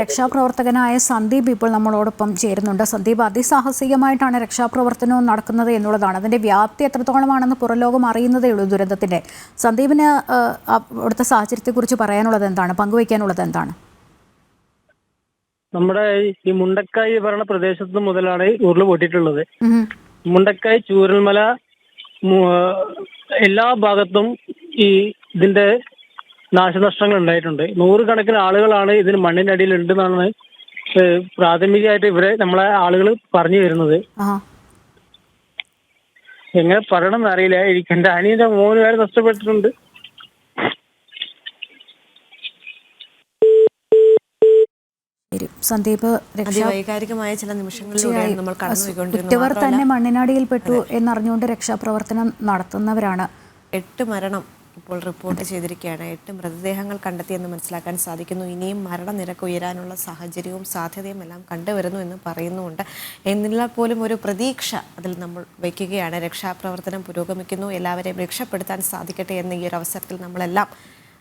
രക്ഷാപ്രവർത്തകനായ സന്ദീപ് ഇപ്പോൾ നമ്മളോടൊപ്പം ചേരുന്നുണ്ട്. സന്ദീപ് അതിസാഹസികമായിട്ടാണ് രക്ഷാപ്രവർത്തനവും നടക്കുന്നത് എന്നുള്ളതാണ്. അതിന്റെ വ്യാപ്തി എത്രത്തോളമാണെന്ന് പുറലോകം അറിയുന്നതേ ഉള്ളൂ ദുരന്തത്തിന്റെ. സന്ദീപിന് അവിടുത്തെ സാഹചര്യത്തെക്കുറിച്ച് പറയാനുള്ളത് എന്താണ്? പങ്കുവയ്ക്കാനുള്ളത് എന്താണ്? നമ്മുടെ ഈ മുണ്ടക്കായി ഭരണ പ്രദേശത്ത് മുതലാണ് ഈ ഉരുൾ പൊട്ടിയിട്ടുള്ളത്. മുണ്ടക്കായി ചൂരൽമല എല്ലാ ഭാഗത്തും ഈ ഇതിന്റെ നാശനഷ്ടങ്ങൾ ഉണ്ടായിട്ടുണ്ട്. നൂറുകണക്കിന് ആളുകളാണ് ഇതിന് മണ്ണിനടിയിൽ ഉണ്ടെന്നാണ് പ്രാഥമികമായിട്ട് ഇവരെ നമ്മളെ ആളുകൾ പറഞ്ഞു വരുന്നത്. എങ്ങനെ പറയണം എന്നറിയില്ല എനിക്ക് എന്റെ അനിയന്റെ മൂന്ന് വരെ നഷ്ടപ്പെട്ടിട്ടുണ്ട്. സന്ദീപ് രക്ഷാ അതിവൈകാരികമായ ചില നിമിഷങ്ങളിലൂടെയാണ് നമ്മൾ ഉറ്റവർ തന്നെ മണ്ണിനടിയിൽപ്പെട്ടു എന്നറിഞ്ഞുകൊണ്ട് രക്ഷാപ്രവർത്തനം നടത്തുന്നവരാണ്. എട്ട് മരണം ഇപ്പോൾ റിപ്പോർട്ട് ചെയ്തിരിക്കുകയാണ്. എട്ട് മൃതദേഹങ്ങൾ കണ്ടെത്തിയെന്ന് മനസ്സിലാക്കാൻ സാധിക്കുന്നു. ഇനിയും മരണനിരക്ക് ഉയരാനുള്ള സാഹചര്യവും സാധ്യതയും എല്ലാം കണ്ടുവരുന്നു എന്ന് പറയുന്നുണ്ട്. എന്നിരുന്നാൽ പോലും ഒരു പ്രതീക്ഷ അതിൽ നമ്മൾ വയ്ക്കുകയാണ്. രക്ഷാപ്രവർത്തനം പുരോഗമിക്കുന്നു. എല്ലാവരെയും രക്ഷപ്പെടുത്താൻ സാധിക്കട്ടെ എന്ന ഈ ഒരു അവസരത്തിൽ നമ്മളെല്ലാം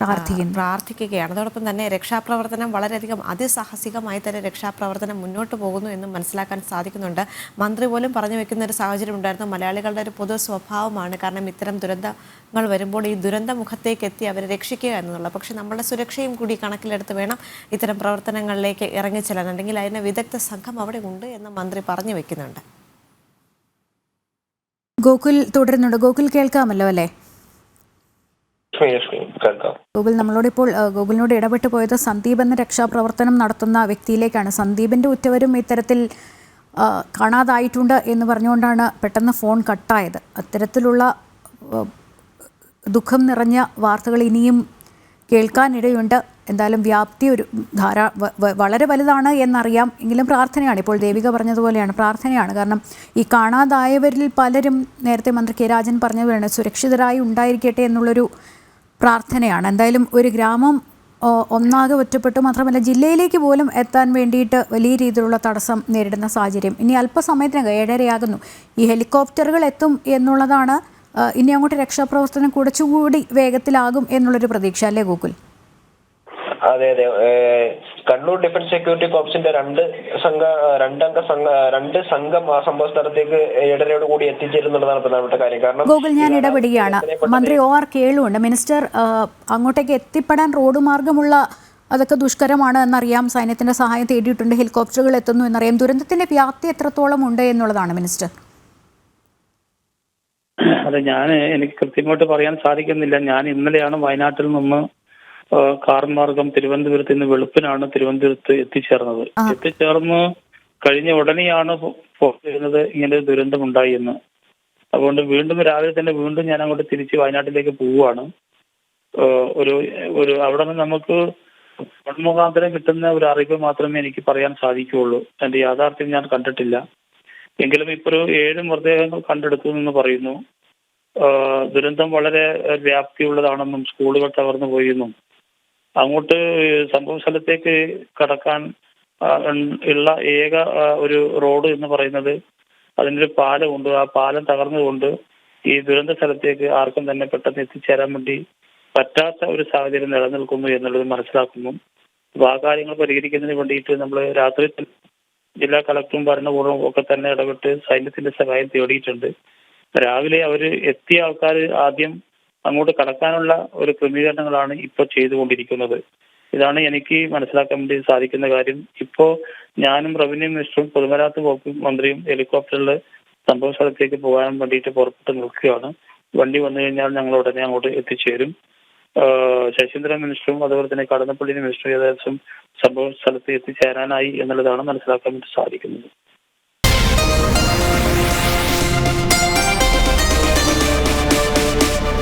പ്രാർത്ഥിക്കുന്നു. പ്രാർത്ഥിക്കുകയാണ്. അതോടൊപ്പം തന്നെ രക്ഷാപ്രവർത്തനം വളരെയധികം അതിസാഹസികമായി തന്നെ രക്ഷാപ്രവർത്തനം മുന്നോട്ട് പോകുന്നു എന്ന് മനസ്സിലാക്കാൻ സാധിക്കുന്നുണ്ട്. മന്ത്രി പോലും പറഞ്ഞു വെക്കുന്ന ഒരു സാഹചര്യം ഉണ്ടായിരുന്നു. മലയാളികളുടെ ഒരു പൊതു സ്വഭാവമാണ് കാരണം ഇത്തരം ദുരന്തങ്ങൾ വരുമ്പോൾ ഈ ദുരന്ത മുഖത്തേക്ക് എത്തി അവരെ രക്ഷിക്കുക എന്നുള്ളത്. പക്ഷേ നമ്മളുടെ സുരക്ഷയും കൂടി കണക്കിലെടുത്ത് വേണം ഇത്തരം പ്രവർത്തനങ്ങളിലേക്ക് ഇറങ്ങിച്ചെല്ലാൻ. അല്ലെങ്കിൽ അതിന് വിദഗ്ധ സംഘം അവിടെ ഉണ്ട് എന്ന് മന്ത്രി പറഞ്ഞു വെക്കുന്നുണ്ട്. ഗോകുൽ തുടരുന്നുണ്ട്. ഗോകുൽ കേൾക്കാമല്ലോ അല്ലേ? കേൾക്കാം ഗൂഗിൾ നമ്മളോട് ഇപ്പോൾ ഗോകുലിനോട് ഇടപെട്ട് പോയത് സന്ദീപ് എന്ന രക്ഷാപ്രവർത്തനം നടത്തുന്ന വ്യക്തിയിലേക്കാണ്. സന്ദീപിന്റെ ഉറ്റവരും ഇത്തരത്തിൽ കാണാതായിട്ടുണ്ട് എന്ന് പറഞ്ഞുകൊണ്ടാണ് പെട്ടെന്ന് ഫോൺ കട്ടായത്. അത്തരത്തിലുള്ള ദുഃഖം നിറഞ്ഞ വാർത്തകൾ ഇനിയും കേൾക്കാനിടയുണ്ട്. എന്തായാലും വ്യാപ്തി ഒരു ധാരാ വളരെ വലുതാണ് എന്നറിയാം. എങ്കിലും പ്രാർത്ഥനയാണ്. ഇപ്പോൾ ദേവിക പറഞ്ഞതുപോലെയാണ് പ്രാർത്ഥനയാണ്. കാരണം ഈ കാണാതായവരിൽ പലരും നേരത്തെ മന്ത്രി കെ രാജൻ പറഞ്ഞതുപോലെയാണ് സുരക്ഷിതരായി ഉണ്ടായിരിക്കട്ടെ എന്നുള്ളൊരു പ്രാർത്ഥനയാണ്. എന്തായാലും ഒരു ഗ്രാമം ഒന്നാകെ ഒറ്റപ്പെട്ടു മാത്രമല്ല ജില്ലയിലേക്ക് പോലും എത്താൻ വേണ്ടിയിട്ട് വലിയ രീതിയിലുള്ള തടസ്സം നേരിടുന്ന സാഹചര്യം ഇനി അല്പസമയത്തിനകം ഏഴരയാകുന്നു. ഈ ഹെലികോപ്റ്ററുകൾ എത്തും എന്നുള്ളതാണ് ഇനി അങ്ങോട്ട് രക്ഷാപ്രവർത്തനം കുറച്ചുകൂടി വേഗത്തിലാകും എന്നുള്ളൊരു പ്രതീക്ഷ അല്ലേ ഗോകുൽ? അതെ അതെ. ഏഹ് കണ്ണൂർ ഡിഫൻസ് സെക്യൂരിറ്റി കോപ്സിന്റെ രണ്ട് സംഘ രണ്ടംഗ സംഘ രണ്ട് സംഘം ആ സംഭവ സ്ഥലത്തേക്ക് ഇടരയോട് കൂടി എത്തിച്ചേരുന്നുള്ളതാണ് പ്രധാനപ്പെട്ട കാര്യം. കാരണം ഗോകുൽ ഞാൻ ഇടപെടുകയാണ്. മന്ത്രി ഒ ആർ കേളുണ്ട്. മിനിസ്റ്റർ അങ്ങോട്ടേക്ക് എത്തിപ്പെടാൻ റോഡ് മാർഗമുള്ള അതൊക്കെ ദുഷ്കരമാണ് എന്നറിയാം. സൈന്യത്തിന്റെ സഹായം തേടിയിട്ടുണ്ട്. ഹെലികോപ്റ്ററുകൾ എത്തുന്നു എന്നറിയാം. ദുരന്തത്തിന്റെ വ്യാപ്തി എത്രത്തോളം ഉണ്ട് എന്നുള്ളതാണ് മിനിസ്റ്റർ. അതെ ഞാൻ എനിക്ക് കൃത്യമായിട്ട് പറയാൻ സാധിക്കുന്നില്ല. ഞാൻ ഇന്നലെയാണ് വയനാട്ടിൽ നിന്ന് കാർ മാർഗം തിരുവനന്തപുരത്ത് നിന്ന് വെളുപ്പിനാണ് തിരുവനന്തപുരത്ത് എത്തിച്ചേർന്നത്. എത്തിച്ചേർന്ന് കഴിഞ്ഞ ഉടനെയാണ് പോകുന്നത് ഇങ്ങനെ ഒരു ദുരന്തം ഉണ്ടായി എന്ന്. അതുകൊണ്ട് വീണ്ടും രാവിലെ തന്നെ വീണ്ടും ഞാൻ അങ്ങോട്ട് തിരിച്ച് വയനാട്ടിലേക്ക് പോവുകയാണ്. ഒരു ഒരു അവിടെ നിന്ന് നമുക്ക് മുഖാന്തരം കിട്ടുന്ന ഒരു അറിവ് മാത്രമേ എനിക്ക് പറയാൻ സാധിക്കുകയുള്ളൂ. എന്റെ യാഥാർത്ഥ്യം ഞാൻ കണ്ടിട്ടില്ല. എങ്കിലും ഇപ്പൊ ഒരു ഏഴ് മൃതദേഹങ്ങൾ കണ്ടെടുത്തു എന്ന് പറയുന്നു. ദുരന്തം വളരെ വ്യാപ്തിയുള്ളതാണെന്നും സ്കൂളുകൾ തകർന്നു പോയെന്നും അങ്ങോട്ട് സംഭവ സ്ഥലത്തേക്ക് കടക്കാൻ ഉള്ള ഏക ഒരു റോഡ് എന്ന് പറയുന്നത് അതിനൊരു പാലമുണ്ട്. ആ പാലം തകർന്നുകൊണ്ട് ഈ ദുരന്ത സ്ഥലത്തേക്ക് ആർക്കും തന്നെ പെട്ടെന്ന് എത്തിച്ചേരാൻ വേണ്ടി പറ്റാത്ത ഒരു സാഹചര്യം നിലനിൽക്കുന്നു എന്നുള്ളത് മനസ്സിലാക്കുന്നു. അപ്പൊ ആ കാര്യങ്ങൾ പരിഹരിക്കുന്നതിന് വേണ്ടിയിട്ട് നമ്മൾ രാത്രി ജില്ലാ കളക്ടറും ഭരണകൂടവും ഒക്കെ തന്നെ ഇടപെട്ട് സൈന്യത്തിന്റെ സഹായം തേടിയിട്ടുണ്ട്. രാവിലെ അവർ എത്തിയ ആൾക്കാർ ആദ്യം അങ്ങോട്ട് കടക്കാനുള്ള ഒരു ക്രമീകരണങ്ങളാണ് ഇപ്പോൾ ചെയ്തുകൊണ്ടിരിക്കുന്നത്. ഇതാണ് എനിക്ക് മനസ്സിലാക്കാൻ വേണ്ടി സാധിക്കുന്ന കാര്യം. ഇപ്പോ ഞാനും റവന്യൂ മിനിസ്റ്ററും പൊതുമരാമത്ത് വകുപ്പ് മന്ത്രിയും ഹെലികോപ്റ്ററിൽ സംഭവ സ്ഥലത്തേക്ക് പോകാൻ വേണ്ടിയിട്ട് പുറപ്പെട്ട് നിൽക്കുകയാണ്. വണ്ടി വന്നു കഴിഞ്ഞാൽ ഞങ്ങൾ ഉടനെ അങ്ങോട്ട് എത്തിച്ചേരും. ശശീന്ദ്രൻ മിനിസ്റ്ററും അതുപോലെ തന്നെ കടന്നപ്പള്ളി മിനിസ്റ്ററും ഏകദേശം സംഭവ സ്ഥലത്ത് എത്തിച്ചേരാനായി എന്നുള്ളതാണ് മനസ്സിലാക്കാൻ വേണ്ടി സാധിക്കുന്നത്.